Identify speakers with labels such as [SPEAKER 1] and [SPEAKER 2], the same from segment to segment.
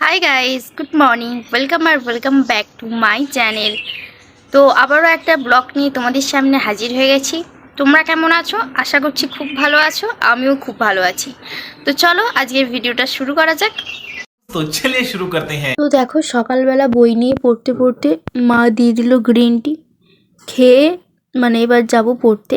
[SPEAKER 1] Hi guys good morning welcome R welcome back to my channel তো আবারও একটা blog নিয়ে তোমাদের সামনে হাজির হয়ে গেছি। তোমরা কেমন আছো? আশা করছি খুব ভালো আছো আমিও খুব ভালো আছি। তো চলো আজকের ভিডিওটা শুরু করা যাক।
[SPEAKER 2] শুরু করতে হ্যাঁ।
[SPEAKER 3] তো দেখো সকালবেলা বই নিয়ে পড়তে পড়তে মা দিয়ে দিল গ্রিন টি খেয়ে মানে এবার যাব পড়তে।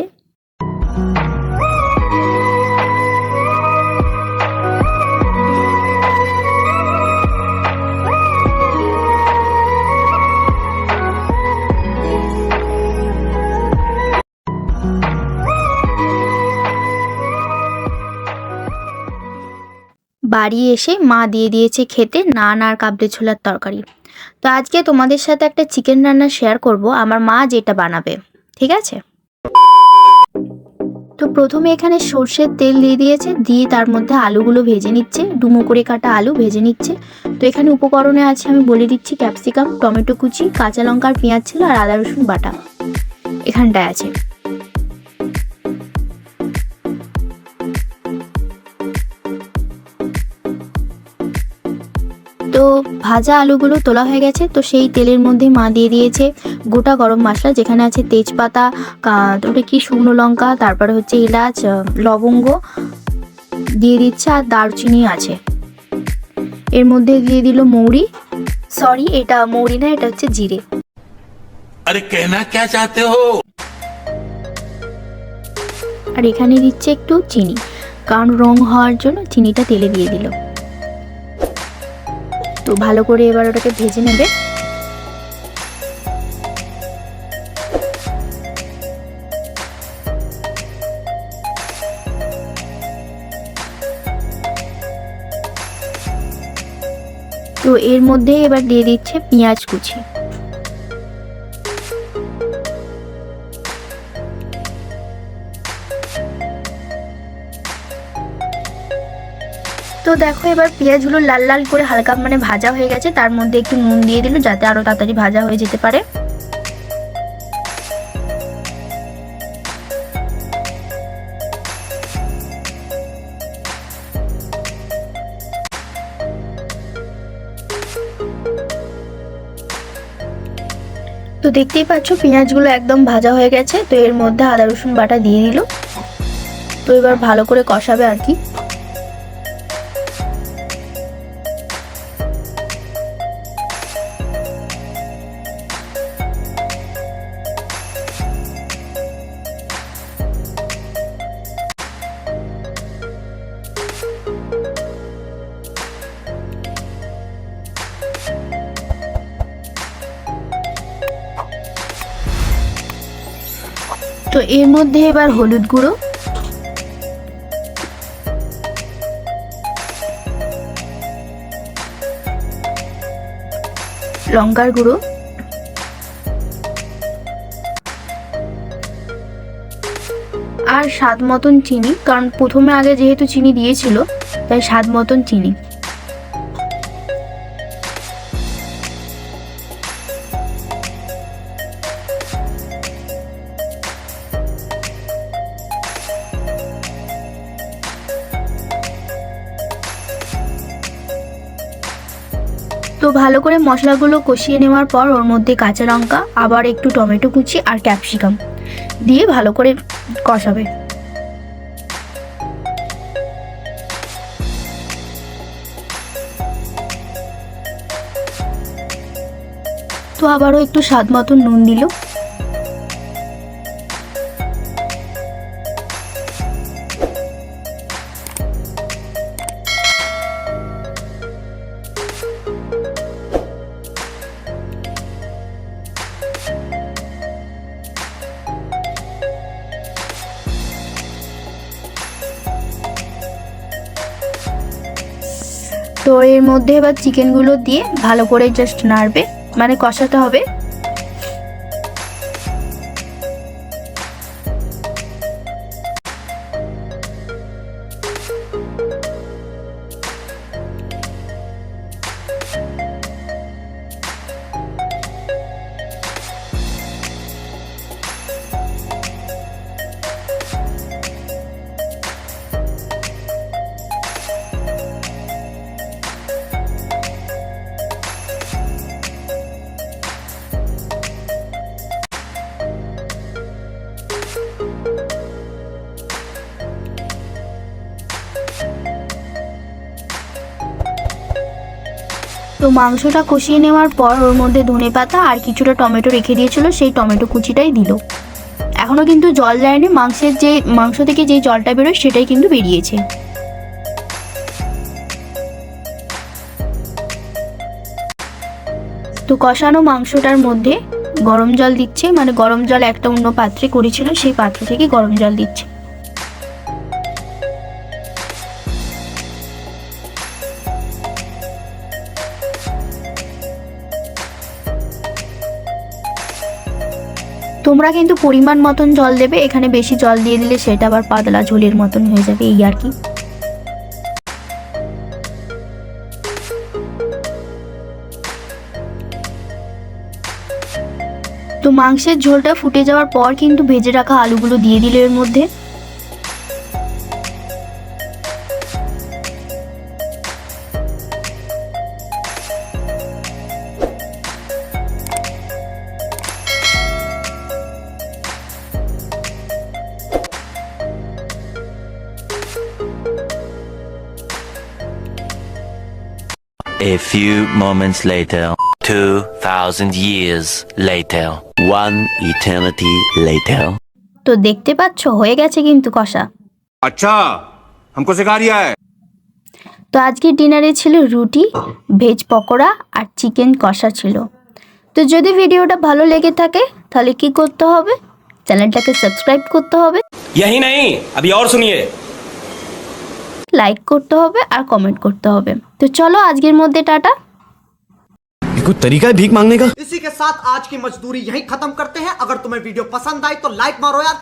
[SPEAKER 3] বাড়ি এসে মা দিয়ে দিয়েছে খেতে নান আর কাবলি ছোলার তরকারি। তো আজকে তোমাদের সাথে একটা চিকেন রান্না শেয়ার করব, আমার মা যেটা বানাবে, ঠিক আছে? তো প্রথমে এখানে সর্ষের তেল দিয়ে দিয়েছে, দিয়ে তার মধ্যে আলুগুলো ভেজে নিচ্ছে, ডুমো করে কাটা আলু ভেজে নিচ্ছে। তো এখানে উপকরণে আছে, আমি বলে দিচ্ছি ক্যাপসিকাম টমেটো কুচি, কাঁচা লঙ্কার পেঁয়াজ ছিল, আর আদা রসুন বাটা। এখানটায় আছে। ভাজা আলুগুলো তোলা হয়ে গেছে তো সেই তেলের মধ্যে মা দিয়ে দিয়েছে গোটা গরম মশলা যেখানে আছে তেজপাতা ওটা কি শুকনো লঙ্কা তারপরে হচ্ছে এলাচ লবঙ্গ দিয়ে দিচ্ছে আর দারচিনি আছে। এর মধ্যে দিয়ে দিল মৌরি সরি এটা মৌরি না এটা হচ্ছে জিরে। আর এখানে দিচ্ছে একটু চিনি কারণ রং হওয়ার জন্য চিনিটা তেলে দিয়ে দিল। তো ভালো করে এবার ওটাকে ভেজে নেবে। তো এর মধ্যে এবার দিয়ে দিচ্ছে পেঁয়াজ কুচি। তো দেখো এবার পেঁয়াজগুলো লাল লাল করে হালকা মানে ভাজা হয়ে গেছে। তার মধ্যে একটু নুন দিয়ে দিল যাতে আরও তাড়াতাড়ি ভাজা হয়ে যেতে পারে। তো দেখতেই পাচ্ছ পেঁয়াজগুলো একদম ভাজা হয়ে গেছে। তো এর মধ্যে আদা রসুন বাটা দিয়ে দিল। তো এবার ভালো করে কষাবে আর কি। তো এর মধ্যে এবার হলুদ গুঁড়ো। লঙ্কার গুঁড়ো। আর স্বাদ মতন চিনি, কারণ প্রথমে আগে যেহেতু চিনি দিয়েছিল, তাই স্বাদ মতন চিনি। ভালো করে মশলাগুলো কষিয়ে নেওয়ার পর ওর মধ্যে কাঁচা লঙ্কা, আবার একটু টমেটো কুচি আর ক্যাপসিকাম দিয়ে ভালো করে কষাবে। তো আবারও একটু স্বাদ মতন নুন দিল। তো এর মধ্যে এবার চিকেনগুলো দিয়ে ভালো করে জাস্ট নাড়বে মানে কষাতে হবে। তো মাংসটা কষিয়ে নেওয়ার পর ওর মধ্যে ধনে পাতা আর কিছুটা টমেটো রেখে দিয়েছিল, সেই টমেটো কুচিটাই দিল। এখনও কিন্তু জল দেয়নি মাংসের যে, মাংস থেকে যে জলটা বেরোয় সেটাই কিন্তু বেরিয়েছে। তো কষানো মাংসটার মধ্যে গরম জল দিচ্ছে মানে গরম জল একটা অন্য পাত্রে করেছিল, সেই পাত্র থেকে গরম জল দিচ্ছে। তোমরা কিন্তু পরিমাণ মতন জল দেবে, এখানে বেশি জল দিয়ে দিলে সেটা আবার পাতলা ঝোলের মতন হয়ে যাবে, এই আর কি। তো মাংসের ঝোলটা ফুটে যাওয়ার পর কিন্তু ভেজে রাখা আলুগুলো দিয়ে দিলে এর মধ্যে।
[SPEAKER 4] A few moments later, 2000 years later, one eternity later.
[SPEAKER 3] তো দেখতে পাচ্ছ হয়ে গেছে কিন্তু কষা
[SPEAKER 5] अच्छा हमको सिखा रिया है
[SPEAKER 3] তো আজকের ডিনারে ছিল রুটি ভেজ পকোড়া আর চিকেন কষা ছিল তো যদি ভিডিওটা ভালো লেগে থাকে তাহলে কি করতে হবে চ্যানেলটাকে সাবস্ক্রাইব করতে হবে
[SPEAKER 6] यही नहीं अभी और सुनिए
[SPEAKER 3] লাইক করতে হবে আর কমেন্ট করতে হবে তো চলো আজকের মধ্যে টাটা
[SPEAKER 7] ये कोई तरीका है भीख मांगने का
[SPEAKER 8] इसी के साथ आज की मजदूरी यहीं खत्म करते हैं अगर तुम्हें वीडियो पसंद आई तो लाइक मारो यार